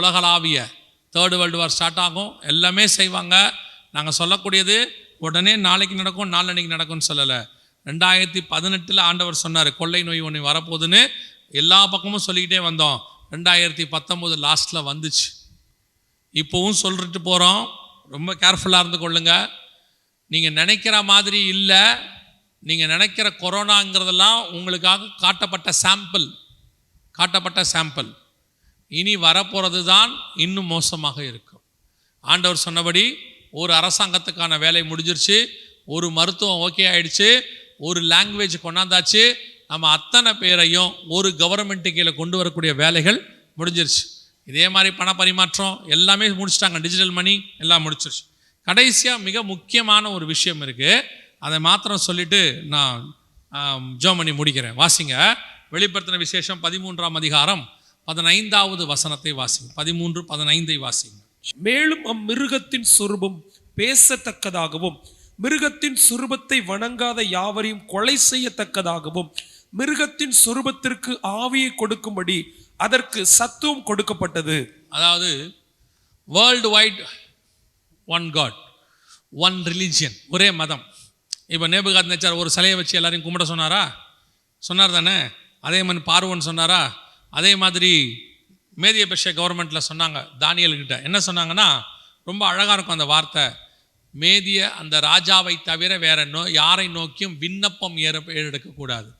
உலகளாவிய third world war start ஆகும். எல்லாமே செய்வாங்க. நாங்கள் சொல்லக்கூடியது உடனே நாளைக்கு நடக்கும் நாளன்னைக்கு நடக்கும்னு சொல்லலை. ரெண்டாயிரத்தி பதினெட்டில் ஆண்டவர் சொன்னார் கொள்ளை நோய் ஒன்று வரப்போகுதுன்னு. எல்லா பக்கமும் சொல்லிக்கிட்டே வந்தோம். ரெண்டாயிரத்தி பத்தொம்போது லாஸ்ட்டில் வந்துச்சு. இப்போவும் சொல்லிட்டு போகிறோம் ரொம்ப கேர்ஃபுல்லாக இருந்து கொள்ளுங்க. நீங்கள் நினைக்கிற மாதிரி இல்லை. நீங்கள் நினைக்கிற கொரோனாங்கிறதெல்லாம் உங்களுக்காக காட்டப்பட்ட சாம்பிள் காட்டப்பட்ட சாம்பிள் இனி வரப்போகிறது தான் இன்னும் மோசமாக இருக்கும். ஆண்டவர் சொன்னபடி ஒரு அரசாங்கத்துக்கான வேலை முடிஞ்சிருச்சு ஒரு மருத்துவம் ஓகே ஆயிடுச்சு ஒரு லாங்குவேஜ் கொண்டாந்தாச்சு நம்ம அத்தனை பேரையும் ஒரு கவர்மெண்ட்டு கீழே கொண்டு வரக்கூடிய வேலைகள் முடிஞ்சிருச்சு. இதே மாதிரி பண பரிமாற்றம் எல்லாமே முடிச்சிட்டாங்க டிஜிட்டல் மணி எல்லாம் முடிச்சிருச்சு. கடைசியாக மிக முக்கியமான ஒரு விஷயம் இருக்குது அதை மாத்திரம் சொல்லிட்டு நான் ஜோ பண்ணி முடிக்கிறேன். வாசிங்க. வெளிப்படுத்தின விசேஷம் பதிமூன்றாம் அதிகாரம் பதினைந்தாவது வசனத்தை வாசிங்க. பதிமூன்று பதினைந்தை வாசிங்க. மேலும் அம்மிருகத்தின் சொரூபம் பேசத்தக்கதாகவும் மிருகத்தின் சுரூபத்தை வணங்காத யாவரையும் கொலை செய்யத்தக்கதாகவும் மிருகத்தின் சொரூபத்திற்கு ஆவியை கொடுக்கும்படி அதற்கு சத்துவம் கொடுக்கப்பட்டது. அதாவது world wide one god one religion ஒரே மதம். இப்போ நேபுகாத் நேச்சார் ஒரு சிலையை வச்சு எல்லாரையும் கும்பிட சொன்னாரா? சொன்னார் தானே? அதே மாதிரி பார்வன் சொன்னாரா? அதே மாதிரி மேதிய பெஷ கவர்மெண்ட்டில் சொன்னாங்க தானியல்கிட்ட. என்ன சொன்னாங்கன்னா ரொம்ப அழகாக இருக்கும் அந்த வார்த்தை. மேதிய அந்த ராஜாவை தவிர வேற நோ யாரை நோக்கியும் விண்ணப்பம் ஏற ஏறெடுக்கக்கூடாது.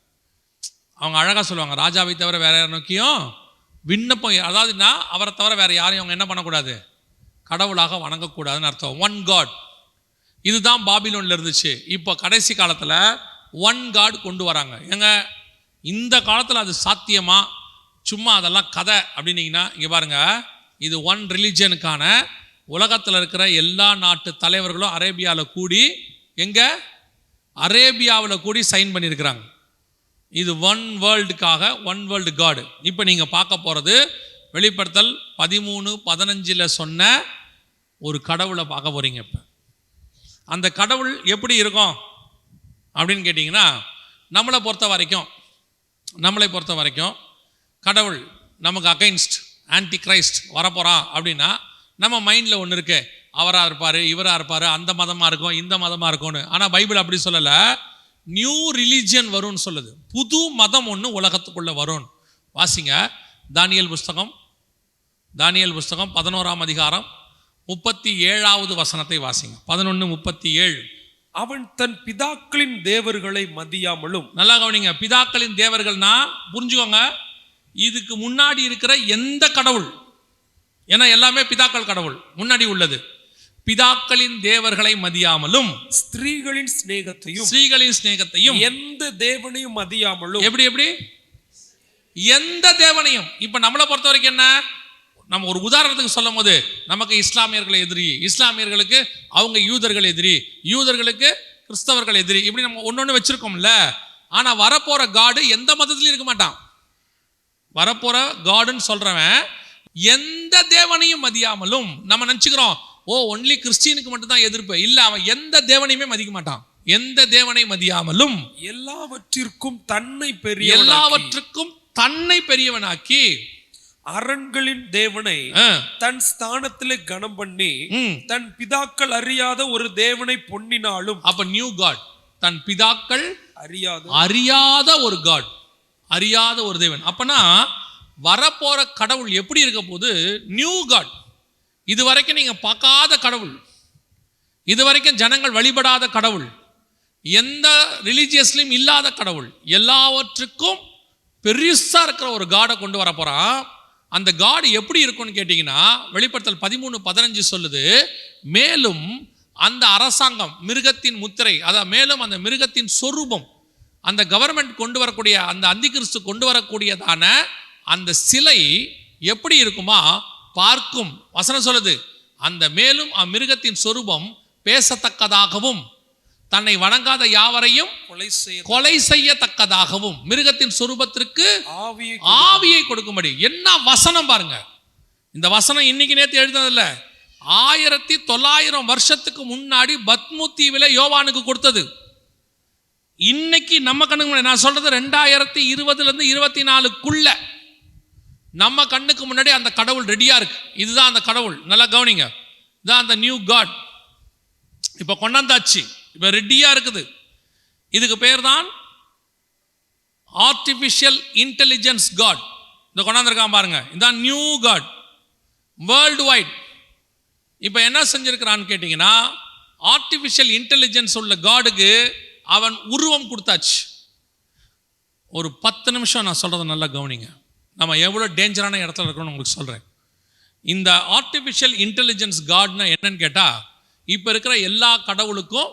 அவங்க அழகாக சொல்லுவாங்க ராஜாவை தவிர வேற யாரை நோக்கியும் விண்ணப்பம் அதாவதுன்னா அவரை தவிர வேற யாரையும் அவங்க என்ன பண்ணக்கூடாது? கடவுளாக வணங்கக்கூடாதுன்னு அர்த்தம். ஒன் காட் இதுதான் பாபிலோனில் இருந்துச்சு. இப்போ கடைசி காலத்தில் ஒன் காட் கொண்டு வராங்க. ஏங்க இந்த காலத்தில் அது சாத்தியமாக சும்மா அதெல்லாம் கதை அப்படின்னீங்கன்னா இங்கே பாருங்க இது ஒன் ரிலிஜனுக்கான உலகத்தில் இருக்கிற எல்லா நாட்டு தலைவர்களும் அரேபியாவில் கூடி எங்கே? அரேபியாவில் கூடி சைன் பண்ணியிருக்கிறாங்க. இது ஒன் வேர்ல்டுக்காக ஒன் வேர்ல்டு காடு இப்போ நீங்கள் பார்க்க போகிறது வெளிப்படுத்தல் பதிமூணு பதினஞ்சில் சொன்ன ஒரு கடவுளை பார்க்க போகிறீங்க இப்போ. அந்த கடவுள் எப்படி இருக்கும்? அப்படின்னு கேட்டிங்கன்னா நம்மளை பொறுத்த வரைக்கும் நம்மளை பொறுத்த வரைக்கும் கடவுள் நமக்கு அகைன்ஸ்ட் ஆன்டி கிரைஸ்ட் வரப்போகிறான் அப்படின்னா நம்ம மைண்டில் ஒன்று இருக்கு. அவராக இருப்பார் இவராக இருப்பார் அந்த மதமாக இருக்கும் இந்த மதமாக இருக்கும்னு. ஆனால் பைபிள் அப்படி சொல்லலை. நியூ ரிலீஜியன் வரும்னு சொல்லுது. புது மதம் ஒன்று உலகத்துக்குள்ளே வரும். வாசிங்க. தானியல் புஸ்தகம். தானியல் புஸ்தகம் பதினோராம் அதிகாரம் முப்பத்தி ஏழாவது வசனத்தை வாசிங்க. பதினொன்று முப்பத்தி ஏழு அவன் தன் பிதாக்களின் தேவர்களை மதியாமலும் நல்லா கவனிங்க. பிதாக்களின் தேவர்கள்னா புரிஞ்சுக்கோங்க. இதுக்கு முன்னாடி இருக்கிற எந்த கடவுள்? ஏன்னா எல்லாமே பிதாக்கள் கடவுள். முன்னாடி உள்ளது. பிதாக்களின் தேவர்களை மதியாமலும் ஸ்திரீகளின் சிநேகத்தையும் ஸ்ரீகளின் சிநேகத்தையும். எந்த தேவனையும் மதியாமலும் எப்படி எப்படி? எந்த தேவனையும். இப்ப நம்மளை பொறுத்த வரைக்கும் என்ன? நம்ம ஒரு உதாரணத்துக்கு சொல்லும் போது நமக்கு இஸ்லாமியர்கள் எதிரி. இஸ்லாமியர்களுக்கு அவங்க யூதர்கள் எதிரி. யூதர்களுக்கு கிறிஸ்தவர்கள் எதிரி. இப்படி நம்ம ஒன்னொன்னு வச்சிருக்கோம்ல. ஆனா வரப்போற காடு எந்த மதத்திலையும் இருக்க மாட்டான். வரப்போற காடுன்னு சொல்றவன் எந்த தேவனையும் மதியாமலும் நம்ம நினச்சிக்கிறோம் ஓ ஒன்லி கிறிஸ்டியனுக்கு மட்டும்தான் எதிர்ப்பு. இல்ல அவன் எந்த தேவனையுமே மதிக்க மாட்டான். எந்த தேவனை மதியாமலும் எல்லாவற்றிற்கும் தன்னை பெரிய எல்லாவற்றுக்கும் தன்னை பெரியவனாக்கி அரண்களின் தேவனை தன் ஸ்தானத்திலே கனம் பண்ணி தன் பிதாக்கள் அறியாத ஒரு தேவனை பொன்னினாலும் அப்ப நியூ காட் தன் பிதாக்கள் அறியாத அறியாத ஒரு காட் அறியாத ஒரு தேவன். அப்போனா வரப்போகிற கடவுள் எப்படி இருக்க போது நியூ காட் இது வரைக்கும் நீங்கள் பார்க்காத கடவுள். இது வரைக்கும் ஜனங்கள் வழிபடாத கடவுள். எந்த ரிலீஜியஸ்லையும் இல்லாத கடவுள். எல்லாவற்றுக்கும் பெருசாக இருக்கிற ஒரு காடை கொண்டு வர போகிறான் அந்த காடு எப்படி இருக்கும்னு கேட்டிங்கன்னா வெளிப்படுத்தல் பதிமூணு பதினஞ்சு சொல்லுது மேலும் அந்த அரசாங்கம் மிருகத்தின் முத்திரை அதான் மேலும் அந்த மிருகத்தின் சொரூபம் அந்த கவர்மெண்ட் கொண்டு வரக்கூடிய அந்த அந்திகிறிஸ்து கொண்டு வரக்கூடியதான அந்த சிலை எப்படி இருக்குமா? பார்க்கும். வசனம் சொல்லுது அந்த மேலும் அம்மிருகத்தின் சொரூபம் பேசத்தக்கதாகவும் தன்னை வணங்காத யாவரையும் கொலை செய்ய கொலை செய்யத்தக்கதாகவும். மிருகத்தின் சொரூபத்திற்கு ஆவியை ஆவியை கொடுக்கும்படி. என்ன வசனம் பாருங்க. இந்த வசனம் இன்னைக்கு நேத்து எழுதுனதில்ல ஆயிரத்தி தொள்ளாயிரம் வருஷத்துக்கு முன்னாடி பத்மு தீவில யோவானுக்கு கொடுத்தது. இன்னைக்கு நம்ம கண்ணுக்கு முன்னாடி நான் சொல்றது ரெண்டாயிரத்தி இருபதுலேருந்து இருபத்தி நாலுக்குள்ள நம்ம கண்ணுக்கு முன்னாடி அந்த கடவுள் ரெடியாக இருக்கு. இதுதான் அந்த கடவுள். நல்லா கவனிங்க. இதுதான் அந்த நியூ காட் இப்போ கொண்டாந்தாச்சு. இப்போ ரெடியாக இருக்குது. இதுக்கு பேர் தான் ஆர்டிஃபிஷியல் இன்டெலிஜென்ஸ் காட் இந்த கொண்டாந்துருக்கான் பாருங்க. இதுதான் நியூ காட் வேர்ல்டு வைட் இப்போ என்ன செஞ்சுருக்கிறான்னு கேட்டிங்கன்னா ஆர்டிஃபிஷியல் இன்டெலிஜென்ஸ் உள்ள காடுக்கு அவன் உருவம் கொடுத்தாச்சு. ஒரு பத்து நிமிஷம் நான் சொல்கிறத நல்லா கவனிங்க. நம்ம எவ்வளோ டேஞ்சரான இடத்துல இருக்கணும்னு உங்களுக்கு சொல்கிறேன் இந்த ஆர்டிஃபிஷியல் இன்டெலிஜென்ஸ் காட்னா என்னன்னு கேட்டால் இப்போ இருக்கிற எல்லா கடவுளுக்கும்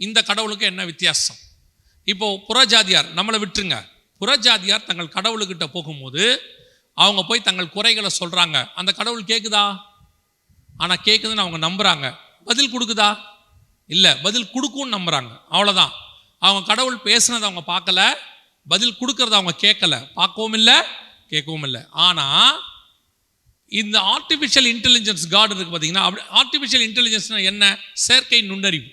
இந்த கடவுளுக்கும் என்ன வித்தியாசம்? இப்போது புறஜாதியார் நம்மளை விட்டுருங்க. புறஜாதியார் தங்கள் கடவுளுக்கிட்ட போகும்போது அவங்க போய் தங்கள் குறைகளை சொல்கிறாங்க அந்த கடவுள் கேட்குதா ஆனால் கேட்குதுன்னு அவங்க நம்புகிறாங்க பதில் கொடுக்குதா? இல்லை பதில் கொடுக்கும்னு நம்புகிறாங்க அவ்வளோதான் அவங்க கடவுள் பேசுனதை அவங்க பார்க்கல பதில் கொடுக்கறத அவங்க கேட்கல. பார்க்கவும் இல்லை கேட்கவும் இல்லை. ஆனால் இந்த ஆர்டிஃபிஷியல் இன்டெலிஜென்ஸ் கார்டு இருக்கு பார்த்தீங்கன்னா அப்படி ஆர்டிஃபிஷியல் இன்டெலிஜென்ஸ்னா என்ன? செயற்கை நுண்ணறிவு.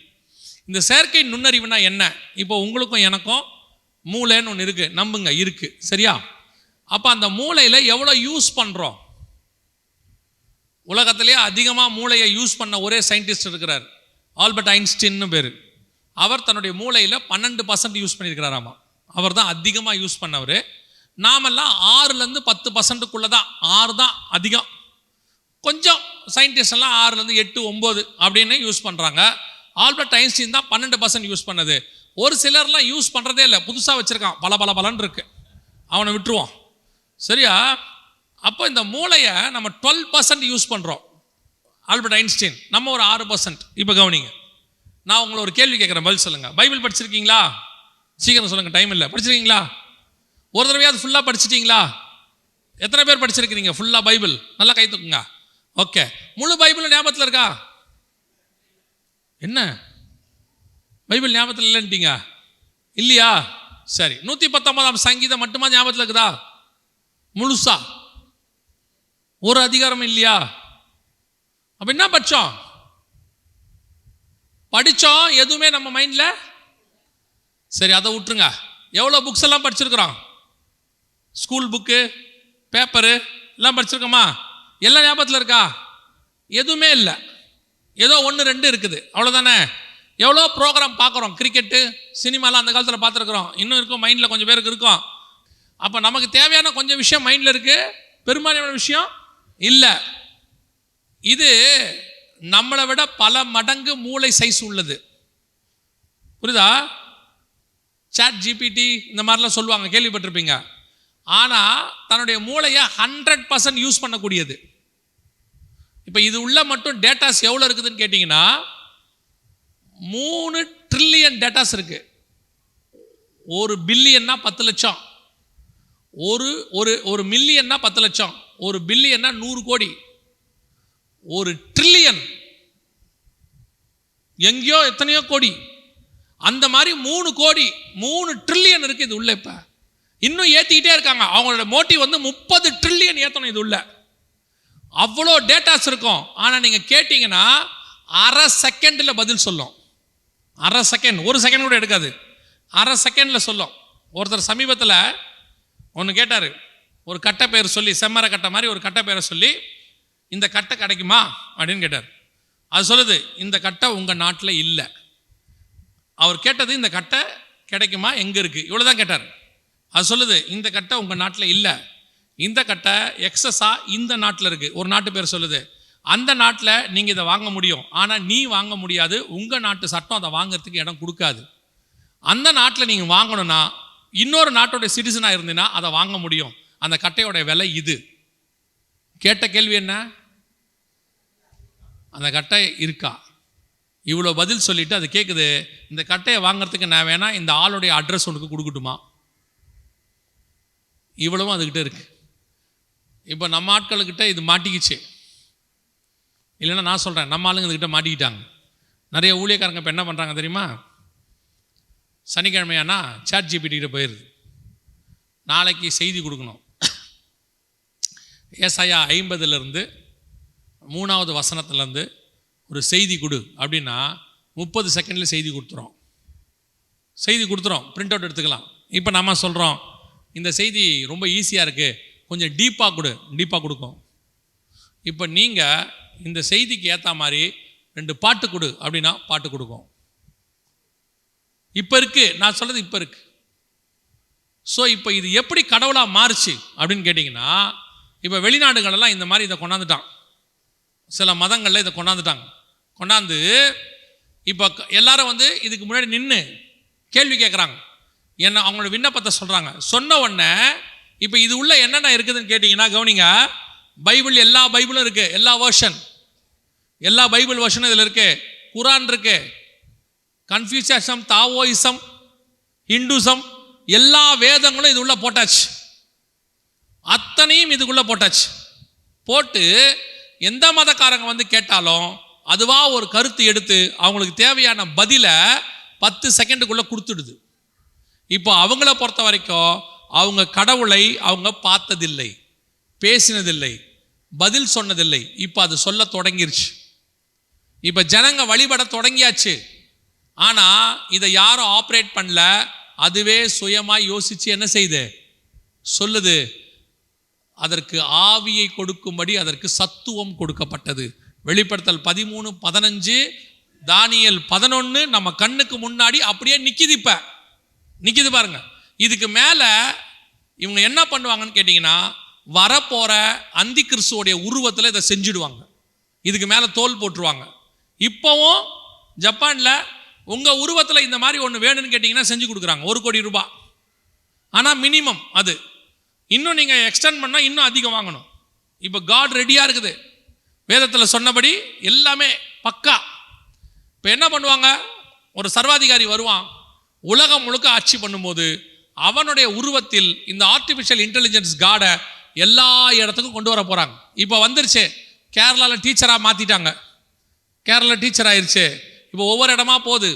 இந்த செயற்கை நுண்ணறிவுனா என்ன? இப்போ உங்களுக்கும் எனக்கும் மூளைன்னு ஒன்று இருக்குது நம்புங்க இருக்குது சரியா? அப்போ அந்த மூளையில் எவ்வளோ யூஸ் பண்ணுறோம் உலகத்திலேயே அதிகமாக மூளையை யூஸ் பண்ண ஒரே சயின்டிஸ்ட் இருக்கிறார். ஆல்பர்ட் ஐன்ஸ்டீன்னு பேர். அவர் தன்னுடைய மூளையில் பன்னெண்டு பர்சன்ட் யூஸ் பண்ணியிருக்கிறாராமா. அவர் தான் அதிகமாக யூஸ் பண்ணவர். நாமெல்லாம் ஆறுலேருந்து பத்து பர்சன்ட்டுக்குள்ளே தான் ஆறு தான் அதிகம். கொஞ்சம் சயின்டிஸ்ட் எல்லாம் ஆறுலேருந்து எட்டு ஒம்பது அப்படின்னு யூஸ் பண்ணுறாங்க ஆல்பர்ட் ஐன்ஸ்டீன் தான் பன்னெண்டு பர்சன்ட் யூஸ் பண்ணது. ஒரு சிலர்லாம் யூஸ் பண்ணுறதே இல்லை புதுசாக வச்சுருக்கான். பல பல பலன் இருக்கு. அவனை விட்டுருவோம் சரியா? அப்போ இந்த மூளையை நம்ம டுவெல் பர்சன்ட் யூஸ் பண்ணுறோம் ஆல்பர்ட் ஐன்ஸ்டீன் நம்ம ஒரு ஆறு பர்சன்ட் இப்போ கவனிங்க. நான் உங்களை ஒரு கேள்வி கேட்குறேன் பதில் சொல்லுங்கள் பைபிள் படிச்சிருக்கீங்களா? சீக்கிரம் சொல்லுங்கள் டைம் இல்லை. படிச்சிருக்கீங்களா? ஒரு தடவையாவது ஃபுல்லாக படிச்சிட்டிங்களா? எத்தனை பேர் படிச்சிருக்கிறீங்க? ஃபுல்லாக பைபிள். நல்லா கை தூக்குங்க. ஓகே முழு பைபிள் ஞாபகத்தில் இருக்கா? என்ன? பைபிள் ஞாபகத்தில் இல்லைன்ட்டீங்க? இல்லையா? சரி. நூற்றி பத்தொன்பதாம் சங்கீதம் மட்டுமா ஞாபகத்தில் இருக்குதா? முழுசா. ஒரு அதிகாரம் இல்லையா? அப்போ என்ன பட்சம் படித்தோம் எதுவுமே நம்ம மைண்டில் சரி அதை விட்டுருங்க. எவ்வளோ புக்ஸ் எல்லாம் படிச்சிருக்கிறோம்? ஸ்கூல் புக்கு பேப்பரு எல்லாம் படிச்சிருக்கோமா? எல்லாம் ஞாபகத்தில் இருக்கா? எதுவுமே இல்லை. ஏதோ ஒன்று ரெண்டு இருக்குது. அவ்வளோதானே எவ்வளோ ப்ரோக்ராம் பார்க்குறோம்? கிரிக்கெட்டு சினிமாலாம் அந்த காலத்தில் பார்த்துருக்குறோம். இன்னும் இருக்கும் மைண்டில் கொஞ்சம் பேருக்கு இருக்கும். அப்போ நமக்கு தேவையான கொஞ்சம் விஷயம் மைண்டில் இருக்குது பெரும்பாலான விஷயம் இல்லை. இது நம்மளை விட பல மடங்கு மூளை சைஸ் உள்ளது. புரியுதா? சாட் ஜிபிடி இந்த மாதிரிலாம் சொல்லுவாங்க கேள்விப்பட்டிருப்பீங்க. ஆனால் தன்னுடைய மூளையை ஹண்ட்ரட் பர்சன்ட் யூஸ் பண்ணக்கூடியது. இப்போ இது உள்ள மட்டும் டேட்டாஸ் எவ்வளோ இருக்குதுன்னு கேட்டிங்கன்னா மூணு ட்ரில்லியன் டேட்டாஸ் இருக்கு. ஒரு பில்லியன்னா பத்து லட்சம். ஒரு ஒரு ஒரு மில்லியன்னா பத்து லட்சம். ஒரு பில்லியன்னா நூறு கோடி. ஒரு ட்ரில்லியன் எங்கேயோ எத்தனையோ கோடி. அந்த மாதிரி மூணு கோடி மூணு ட்ரில்லியன் இருக்கு இது உள்ள இப்போ. இன்னும் ஏற்றிக்கிட்டே இருக்காங்க. அவங்களோட மோட்டிவ் வந்து முப்பது ட்ரில்லியன் ஏற்றணும் இது உள்ள. அவ்வளோ டேட்டாஸ் இருக்கும். ஆனால் நீங்கள் கேட்டிங்கன்னா அரை செகண்டில் பதில் சொல்லும். அரை செகண்ட் ஒரு செகண்ட் கூட எடுக்காது. அரை செகண்டில் சொல்லும். ஒருத்தர் சமீபத்தில் ஒன்று கேட்டார். ஒரு கட்டை பேர் சொல்லி செம்மர கட்டை மாதிரி ஒரு கட்டை பேரை சொல்லி இந்த கட்டை கிடைக்குமா? அப்படின்னு கேட்டார். அது சொல்லுது இந்த கட்டை உங்கள் நாட்டில் இல்லை. அவர் கேட்டது இந்த கட்டை கிடைக்குமா? எங்கே இருக்குது இவ்வளோ தான் கேட்டார். அது சொல்லுது இந்த கட்டை உங்கள் நாட்டில் இல்லை. இந்த கட்டை எக்ஸஸாக இந்த நாட்டில் இருக்குது ஒரு நாட்டு பேர் சொல்லுது அந்த நாட்டில் நீங்கள் இதை வாங்க முடியும். ஆனால் நீ வாங்க முடியாது. உங்கள் நாட்டு சட்டம் அதை வாங்குறதுக்கு இடம் கொடுக்காது. அந்த நாட்டில் நீங்கள் வாங்கணும்னா இன்னொரு நாட்டோட சிட்டிசனாக இருந்தீங்கன்னா அதை வாங்க முடியும். அந்த கட்டையோட விலை இது. கேட்ட கேள்வி என்ன? அந்த கட்டை இருக்கா? இவ்வளோ பதில் சொல்லிட்டு அது கேட்குது இந்த கட்டையை வாங்குறதுக்கு நான் வேணால் இந்த ஆளுடைய அட்ரஸ் உனக்கு கொடுக்கட்டுமா? இவ்வளவும் அதுக்கிட்ட இருக்கு. இப்போ நம்ம ஆட்களுக்கிட்ட இது மாட்டிக்கிச்சு. இல்லைன்னா நான் சொல்கிறேன் நம்ம ஆளுங்க இதுக்கிட்ட மாட்டிக்கிட்டாங்க. நிறைய ஊழியக்காரங்க இப்போ என்ன பண்ணுறாங்க தெரியுமா? சனிக்கிழமையானா சாட் ஜிபிடிக்கிட்ட போயிடுது நாளைக்கு செய்தி கொடுக்கணும். ஏசாயா ஐம்பதுலேருந்து மூணாவது வசனத்துலேருந்து ஒரு செய்தி கொடு அப்படின்னா முப்பது செகண்டில் செய்தி கொடுத்துரும் செய்தி கொடுத்துரும் பிரிண்ட் அவுட் எடுத்துக்கலாம். இப்போ நம்ம சொல்கிறோம் இந்த செய்தி ரொம்ப ஈஸியாக இருக்குது கொஞ்சம் டீப்பாக கொடு. டீப்பாக கொடுக்கும். இப்போ நீங்கள் இந்த செய்திக்கு ஏற்ற மாதிரி ரெண்டு பாட்டு கொடு அப்படின்னா பாட்டு கொடுக்கும். இப்போ இருக்கு. நான் சொல்கிறது இப்போ இருக்கு. ஸோ இப்போ இது எப்படி கடவுளாக மாறுச்சு அப்படின்னு கேட்டிங்கன்னா இப்போ வெளிநாடுகளெல்லாம் இந்த மாதிரி இதை கொண்டாந்துட்டான். சில மதங்களில் இதை கொண்டாந்துட்டாங்க. கொண்டாந்து இப்போ க- எல்லாரும் வந்து இதுக்கு முன்னாடி நின்று கேள்வி கேட்குறாங்க என்ன அவங்களோட விண்ணப்பத்தை சொல்கிறாங்க சொன்ன உடனே இப்போ இது உள்ள என்னென்ன இருக்குதுன்னு கேட்டிங்கன்னா கவனிங்க பைபிள் எல்லா பைபிளும் இருக்குது எல்லா வேர்ஷன் எல்லா பைபிள் வேர்ஷனும் இதில் இருக்கு. குரான் இருக்கு. கன்ஃபியூசிசம் தாவோயிசம் ஹிந்துசம் எல்லா வேதங்களும் இது உள்ள போட்டாச்சு. அத்தனையும் இதுக்குள்ளே போட்டாச்சு. போட்டு எந்த மதக்காரங்க வந்து கேட்டாலும் அதுவா ஒரு கருத்து எடுத்து அவங்களுக்கு தேவையான பதிலை பத்து செகண்டுக்குள்ள கொடுத்துடுது. இப்போ அவங்கள பொறுத்த வரைக்கும் அவங்க கடவுளை அவங்க பார்த்ததில்லை பேசினதில்லை பதில் சொன்னதில்லை. இப்போ அது சொல்ல தொடங்கிருச்சு. இப்போ ஜனங்க வழிபட தொடங்கியாச்சு. ஆனால் இதை யாரும் ஆப்ரேட் பண்ணல. அதுவே சுயமாக யோசிச்சு என்ன செய்யுது சொல்லுது அதற்கு ஆவியை கொடுக்கும்படி அதற்கு சத்துவம் கொடுக்கப்பட்டது. வெளிப்படுத்தல் பதிமூணு பதினஞ்சு தானியல் பதினொன்று நம்ம கண்ணுக்கு முன்னாடி அப்படியே நிற்கிது இப்போ. நிற்கிது பாருங்க. இதுக்கு மேலே இவங்க என்ன பண்ணுவாங்கன்னு கேட்டிங்கன்னா வரப்போகிற அந்தி கிறிஸ்துவோடைய உருவத்தில் இதை செஞ்சுடுவாங்க. இதுக்கு மேலே தோல் போட்டுருவாங்க. இப்போவும் ஜப்பானில் உங்கள் உருவத்தில் இந்த மாதிரி ஒன்று வேணும்னு கேட்டிங்கன்னா செஞ்சு கொடுக்குறாங்க. ஒரு கோடி ரூபாய். ஆனால் மினிமம் அது. இன்னும் நீங்கள் எக்ஸ்டெண்ட் பண்ணால் இன்னும் அதிகம் வாங்கணும். இப்போ காட் ரெடியாக இருக்குது. வேதத்தில் சொன்னபடி எல்லாமே பக்கா. இப்போ என்ன பண்ணுவாங்க? ஒரு சர்வாதிகாரி வருவான். உலகம் முழுக்க ஆட்சி பண்ணும்போது அவனுடைய உருவத்தில் இந்த ஆர்டிஃபிஷியல் இன்டெலிஜென்ஸ் காடை எல்லா இடத்துக்கும் கொண்டு வர போகிறாங்க இப்போ வந்துருச்சு. கேரளாவில் டீச்சராக மாற்றிட்டாங்க கேரளா டீச்சர் ஆயிடுச்சு இப்போ ஒவ்வொரு இடமா போகுது.